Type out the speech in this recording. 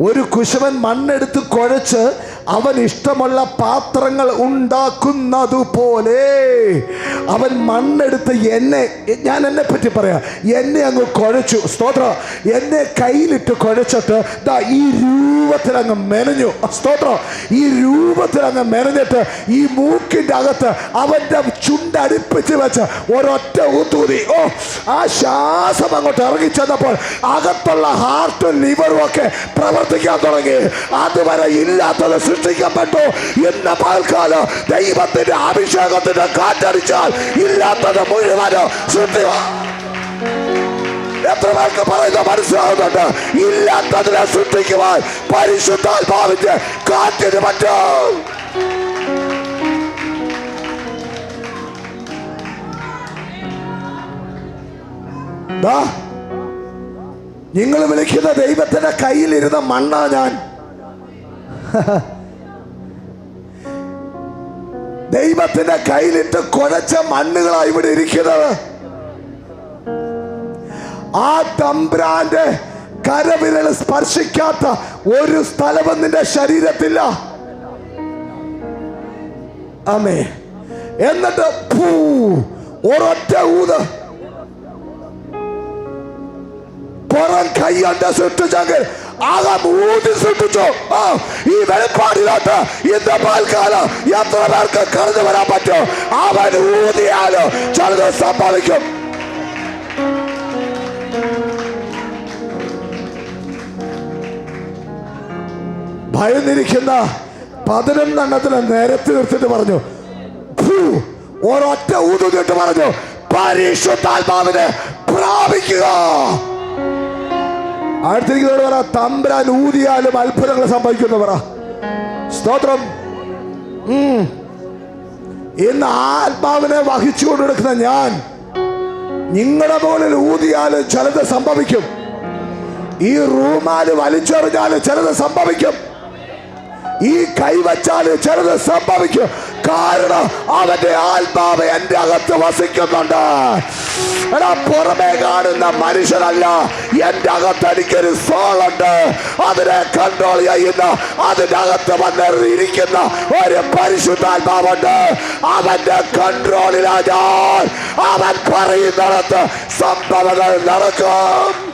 ഒരു കുശവൻ മണ്ണെടുത്ത് കുഴച്ച് അവൻ ഇഷ്ടമുള്ള പാത്രങ്ങൾ ഉണ്ടാക്കുന്നത് പോലെ അവൻ മണ്ണെടുത്ത് എന്നെ ഞാൻ എന്നെ പറ്റി പറയാം. എന്നെ അങ്ങ് കുഴച്ചു. സ്തോത്ര. എന്നെ കയ്യിലിട്ട് കുഴച്ചിട്ട് ദാ ഈ രൂപത്തിൽ അങ്ങ് മെനഞ്ഞു. സ്തോത്രം. ഈ രൂപത്തിൽ അങ്ങ് മെനഞ്ഞിട്ട് ഈ മൂക്കിന്റെ അകത്ത് അവന്റെ ചുണ്ടടുപ്പിച്ച് വെച്ച് ഒരൊറ്റ ഊത്തൂതി. ഓ ആ ശ്വാസം അങ്ങോട്ട് ഇറങ്ങി ചെന്നപ്പോൾ അകത്തുള്ള ഹാർട്ടും ലിവറും ഒക്കെ പ്രവർത്തിക്കാൻ തുടങ്ങി. അതുവരെ ഇല്ലാത്തത് സൃഷ്ടിക്കപ്പെട്ടു എന്ന പാൽക്കാല ദൈവത്തിന്റെ അഭിഷേകത്തിന്റെ കാറ്റടിച്ചാൽ ഇല്ലാത്തത് മുഴുവനോ സൃഷ്ടി എത്ര പേർക്ക് പറയുന്ന മനസ്സിലാകുന്നുണ്ട് ഇല്ലാത്തതിനെ സൃഷ്ടിക്കുവാൻ പരിശുദ്ധാത്മാവിന്റെ കാറ്റിന് പറ്റും. നിങ്ങൾ വിളിക്കുന്ന ദൈവത്തിന്റെ കയ്യിലിരുന്ന മണ്ണാ ഞാൻ. ദൈവത്തിന്റെ കയ്യിലിട്ട് കുഴച്ച മണ്ണുകളാ ഇവിടെ ഇരിക്കുന്നത്. ആ തമ്പ്രാന്റെ കരവിരൽ സ്പർശിക്കാത്ത ഒരു സ്ഥലവും നിന്റെ ശരീരത്തില്ല. അമ്മേ എന്നിട്ട് ഒരൊറ്റ ഊത്. പുറം കൈകൊണ്ട് സൃഷ്ടിച്ചെങ്കിൽ അകം ഊതി സൃഷ്ടിച്ചു. ആ ഈ വെളിപ്പാടിലോട്ട് ഇന്ന് പാൽക്കാലം എത്ര പേർക്ക് കടന്നു വരാൻ പറ്റും? അവൻ ഊതിയാലോ ചിലത് സംഭവിക്കും. ഭയന്നിരിക്കുന്ന പതിനൊന്നെണ്ണത്തിന് നേരത്തെ നിർത്തിട്ട് പറഞ്ഞു "ഫൂ, ഒരൊറ്റ ഊതുന്നിട്ട് പറഞ്ഞു പരിശുദ്ധാത്മാവിനെ പ്രാപിക്കുക. അടുത്തിരിക്കുന്നവരോട് പറ തമ്പ്രാൻ ഊതിയാലും അത്ഭുതങ്ങൾ സംഭവിക്കുന്നു പറ സ്തോത്രം. ഇന്ന് ആത്മാവിനെ വഹിച്ചു കൊണ്ടെടുക്കുന്ന ഞാൻ നിങ്ങളുടെ മുകളിൽ ഊതിയാലും ചിലത് സംഭവിക്കും. ഈ റൂമാൽ വലിച്ചെറിഞ്ഞാലും ചിലത് സംഭവിക്കും. ഈ കൈവച്ചാൽ ചിലത് സംഭവിക്കും. കാരണം അവന്റെ ആത്മാവ് എന്റെ അകത്ത് വസിക്കുന്നുണ്ട്. എടാ പുറമെ കാണുന്ന മനുഷ്യനല്ല. എന്റെ അകത്ത് എനിക്കൊരു സോളുണ്ട്. അതിനെ കൺട്രോൾ ചെയ്യുന്ന അതിന്റെ അകത്ത് വന്നിരിക്കുന്ന ഒരു പരിശുദ്ധാത്മാവുണ്ട്. അവന്റെ കൺട്രോളിലാ അവൻ പറയുന്നിടത്ത് സംഭവങ്ങൾ നടക്കും.